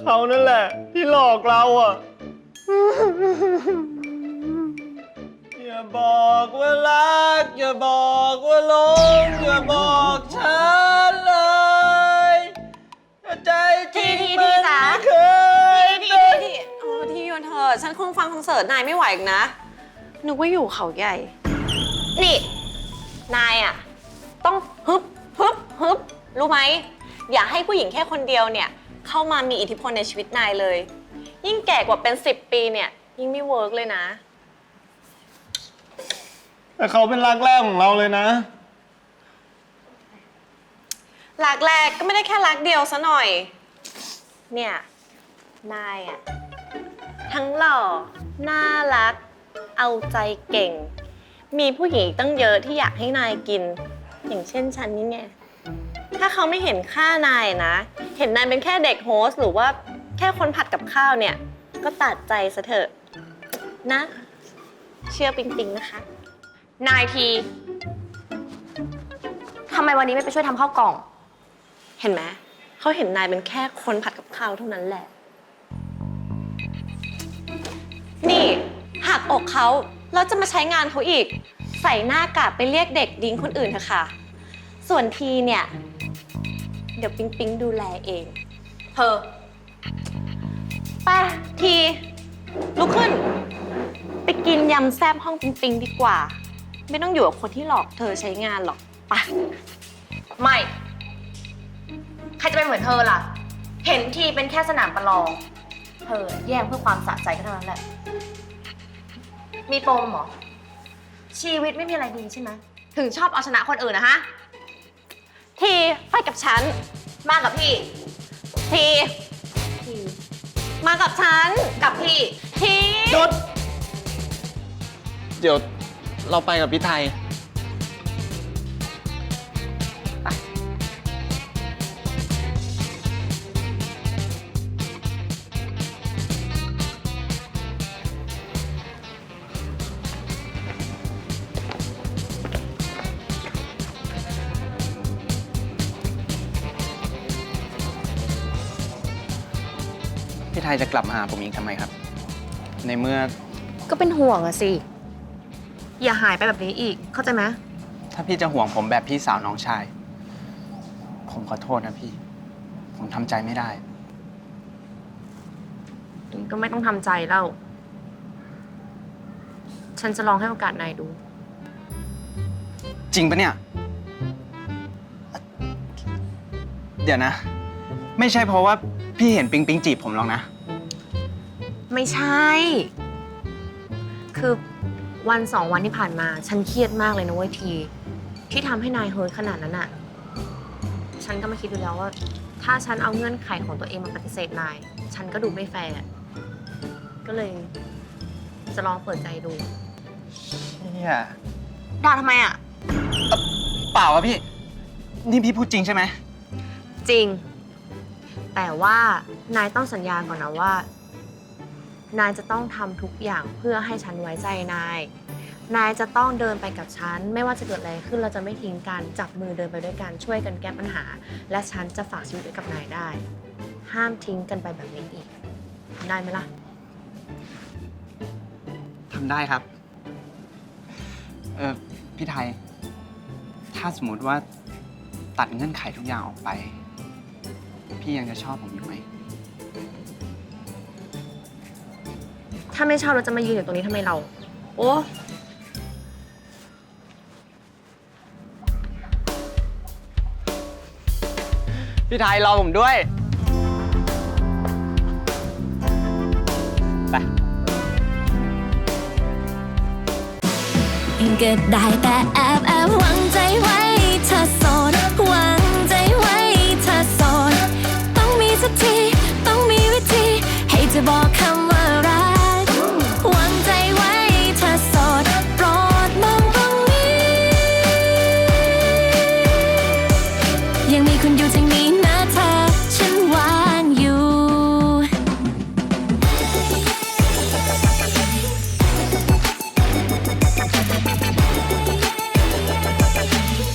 เขานั่นแหละ ที่หลอกเราอะ อย่าบอกว่ารัก อย่าบอกว่าหลงอย่าบอกฉันเลยใจจริงทีทีมันจ๋า ไม่เคยทีทีทีโอ้ทีโยนเธอะฉันคงฟังคอนเสิร์ตนายไม่ไหวอีกนะ นึกว่าอยู่เขาใหญ่ นี่ นายอะ ต้องฮึบฮึบฮึบรู้ไหม อย่าให้ผู้หญิงแค่คนเดียวเนี่ย เข้ามามีอิทธิพลในชีวิตนายเลย ยิ่งแก่กว่าเป็น 10 ปีเนี่ย ยิ่งไม่เวิร์กเลยนะ แต่เขาเป็นรักแรกของเราเลยนะรักแรกก็ไม่ได้แค่รักเดียวซะหน่อย เนี่ย นายอะทั้งหล่อ น่ารัก เอาใจเก่ง มีผู้หญิงอีกตั้งเยอะที่อยากให้นายกิน อย่างเช่นฉันนี่ไง ถ้าเขาไม่เห็นค่านายนะ เห็นนายเป็นแค่เด็กโฮสต์หรือว่าแค่คนผัดกับข้าวเนี่ย ก็ตัดใจซะเถอะนะ เชื่อปิงปิงนะคะ นายที ทำไมวันนี้ไม่ไปช่วยทำข้าวกล่อง เห็นไหมเขาเห็นนายเป็นแค่คนผัดกับข้าวเท่านั้นแหละ นี่หักอกเขาแล้วจะมาใช้งานเขาอีก ใส่หน้ากากไปเรียกเด็กดิ้งคนอื่นเถอะค่ะ ส่วนทีเนี่ย เดี๋ยวปิ๊งปิ๊งดูแลเอง เธอ ไป้าที ลุกขึ้น ไปกินยำแซ่บห้องปิ๊งปิ๊งดีกว่า ไม่ต้องอยู่กับคนที่หลอกเธอใช้งานหรอกไปะไม่ ใครจะเป็นเหมือนเธอล่ะ เห็นทีเป็นแค่สนามประลอง เธอแย่งเพื่อความสะใจก็เท่านั้นแหละ มีปมเหรอ ชีวิตไม่มีอะไรดีใช่ไหม ถึงชอบเอาชนะคนอื่นนะฮะ ทีไปกับฉัน มากับพี่ ทีทีมากับฉัน กับพี่ ที หยุด เดี๋ยวเราไปกับพี่ไทย พี่ไทยจะกลับมาหาผมอีกทำไมครับ ในเมื่อก็เป็นห่วงอะสิ อย่าหายไปแบบนี้อีก เข้าใจไหมถ้าพี่จะห่วงผมแบบพี่สาวน้องชาย ผมขอโทษนะพี่ ผมทำใจไม่ได้ ก็ไม่ต้องทำใจแล้ว ฉันจะลองให้โอกาสนายดู จริงปะเนี่ย เดี๋ยวนะ ไม่ใช่เพราะว่าพี่เห็นปิงปิงจีบผมหรอกนะ ไม่ใช่ คือวันสองวันที่ผ่านมา ฉันเครียดมากเลยนะเว้ยที ที่ทำให้นายเฮิร์ตขนาดนั้นอะฉันก็ไม่คิดดูแล้วว่า ถ้าฉันเอาเงื่อนไขของตัวเองมาปฏิเสธนาย ฉันก็ดูไม่แฟร์อะก็เลย จะลองเปิดใจดู เนี่ยด่าทำไมอะเปล่าอะพี่ นี่พี่พูดจริงใช่ไหม จริง แต่ว่านายต้องสัญญาก่อนนะว่า นายจะต้องทำทุกอย่างเพื่อให้ฉันไว้ใจนาย นายจะต้องเดินไปกับฉัน ไม่ว่าจะเกิดอะไรขึ้นเราจะไม่ทิ้งกันจับมือเดินไปด้วยกันช่วยกันแก้ปัญหา และฉันจะฝากชีวิตไว้กับนายได้ ห้ามทิ้งกันไปแบบนี้อีก ได้ไหมล่ะ ทำได้ครับ เออพี่ไทย ถ้าสมมติว่าตัดเงื่อนไขทุกอย่างออกไป พี่ยังจะชอบผมอยู่ไหม ถ้าไม่ชอบเราจะมายืนอยู่ตรงนี้ทำไมเรา โอ้พี่ไทยรอผมด้วย ไป ก็ได้แต่แอบแอบหวัง